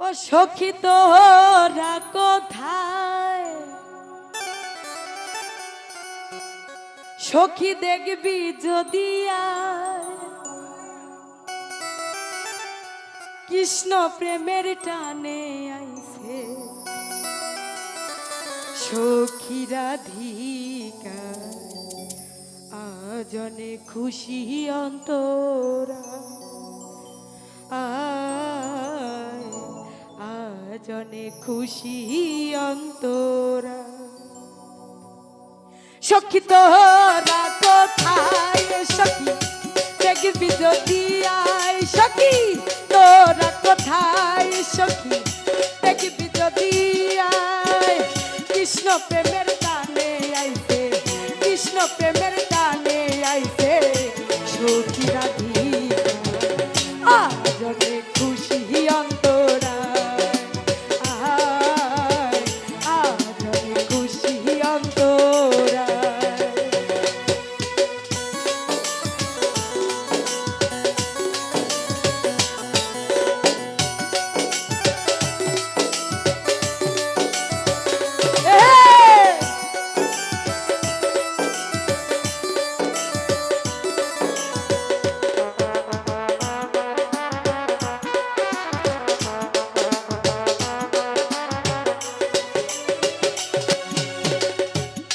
ও সখী তোরা কোথায়? সখী দেখবি যদি কৃষ্ণ প্রেমের টানে আইছে। সখী রাধিকা, আজনে খুশি অন্তরা। আজনে খুশি অন্তরা। সখী তোরা কোথায় সখী, দেখবি যদি আয়, সখী তোরা কোথায় সখী, দেখবি যদি আয়। কৃষ্ণ প্রেমের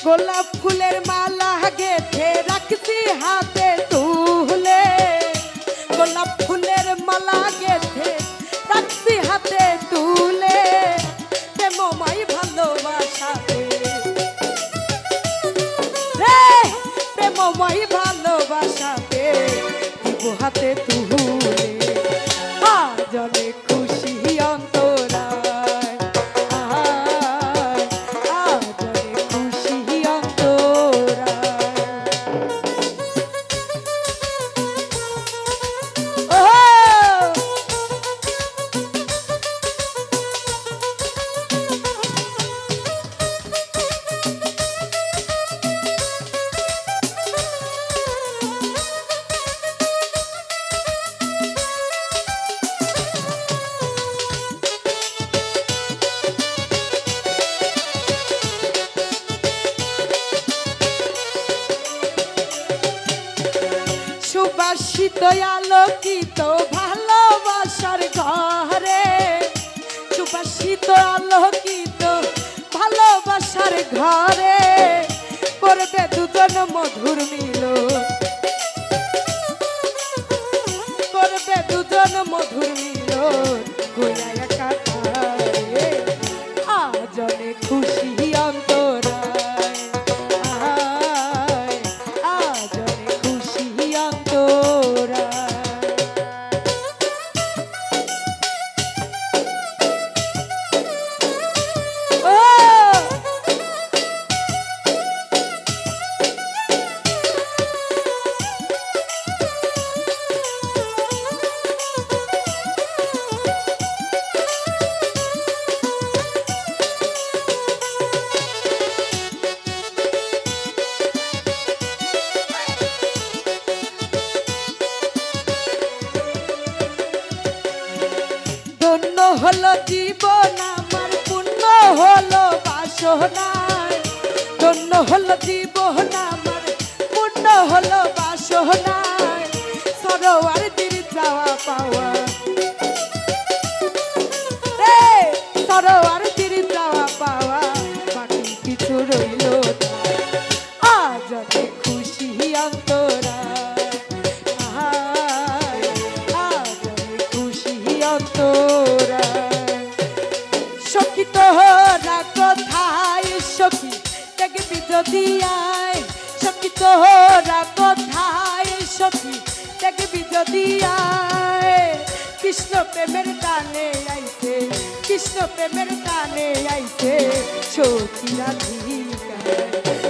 গোলাপ ফুলের মালা গেথে রাখছি হাতে তুলে। গোলাপ ফুলের মালা গেথে রাখছি হাতে তুলে। প্রেমময় ভালোবাসাতে রে। প্রেমময় ভালোবাসাতে দিব হাতে তুলে। সুবাসিত আলোকিত ভালোবাসার ঘরে? সুবাসিত আলোকিত ভালোবাসার ঘরে? হলো জীবন, আমার পুণ্য হলো বাসনায়। ধন্য হলো জীবন, আমার পুণ্য হলো বাসনায়। সরোয়ার দিন যাওয়া পাওয়া। সরোয়ার দিন যাওয়া পাওয়া। বাকি কিছু রইল তোরা কোথায় সখী? দেখবি যদি আয়। কৃষ্ণ প্রেমের কানে আইছে, কৃষ্ণ প্রেমের কানে আইছে। সখী রাধিকা।